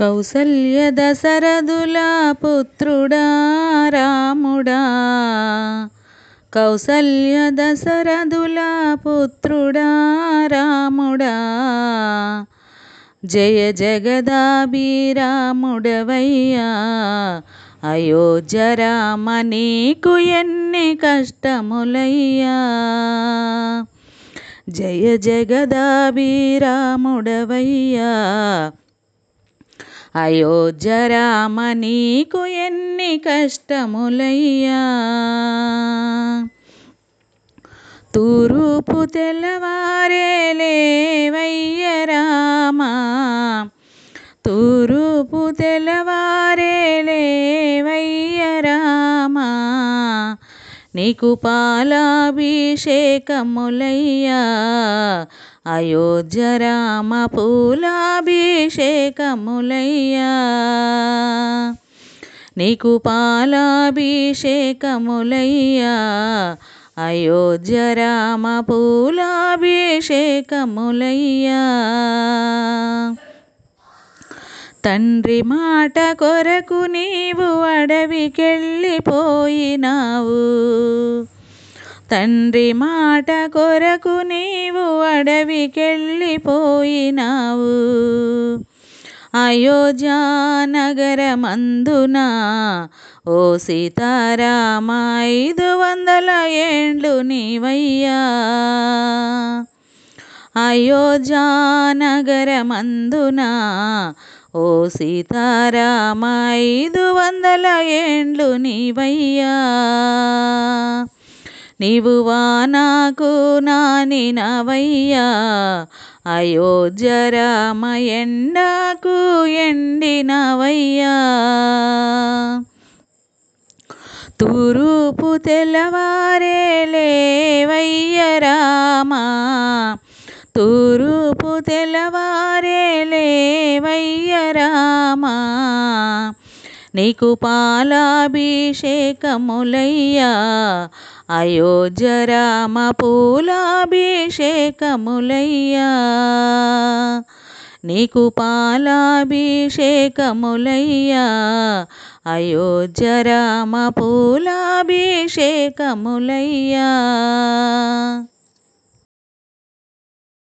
కౌసల్య దశరథులా పుత్రుడా రాముడా. కౌసల్య దశరథులా పుత్రుడా రాముడా. జయ జగదాభిరాముడవయ్యా. అయోధ్య రామ నీకు ఎన్ని కష్టములయ్యా. జయ జగదాభిరాముడవయ్యా. అయోధ్య రామ నీకు ఎన్ని కష్టములయ్యా? తూరుపు తెల్లవారేలేవయ్య రామ. తూరుపు తెల్లవారేలేవయ్య రామా. నీకు పాలాభిషేకములయ్యా. అయోధ్య రామ పూలాభిషేకములయ్యా. నీకు పాలాభిషేకములయ్యా. అయోధ్య రామ పూలాభిషేకములయ్యా. తండ్రి మాట కొరకు నీవు అడవికెళ్ళిపోయినావు. తండ్రి మాట కొరకు నీవు అడవికెళ్ళిపోయినావు. అయోధ్యానగరమందున ఓ సీతారామ ఐదు వందల ఏండ్లు నీవయ్యా. అయోధ్యానగరమందున ఓ సీతారామ ఐదు వందల ఏండ్లు నీవయ్యా. నీవు వానాకు నానినవయ్యా. అయోధ్య రామ ఎండాకు ఎండినవయ్యా. తూరుపు తెల్లవారేలేవయ్య రామా. తూరుపు తెల్లవారేలేవయ్య రామా. నీకు పాలాభిషేకములయ్యా. అయోధ్య రామ పూలాభిషేకములయ్యా. నీకు పాలాభిషేకములయ్యా. అయోధ్య రామ పూలాభిషేకములయ్యా.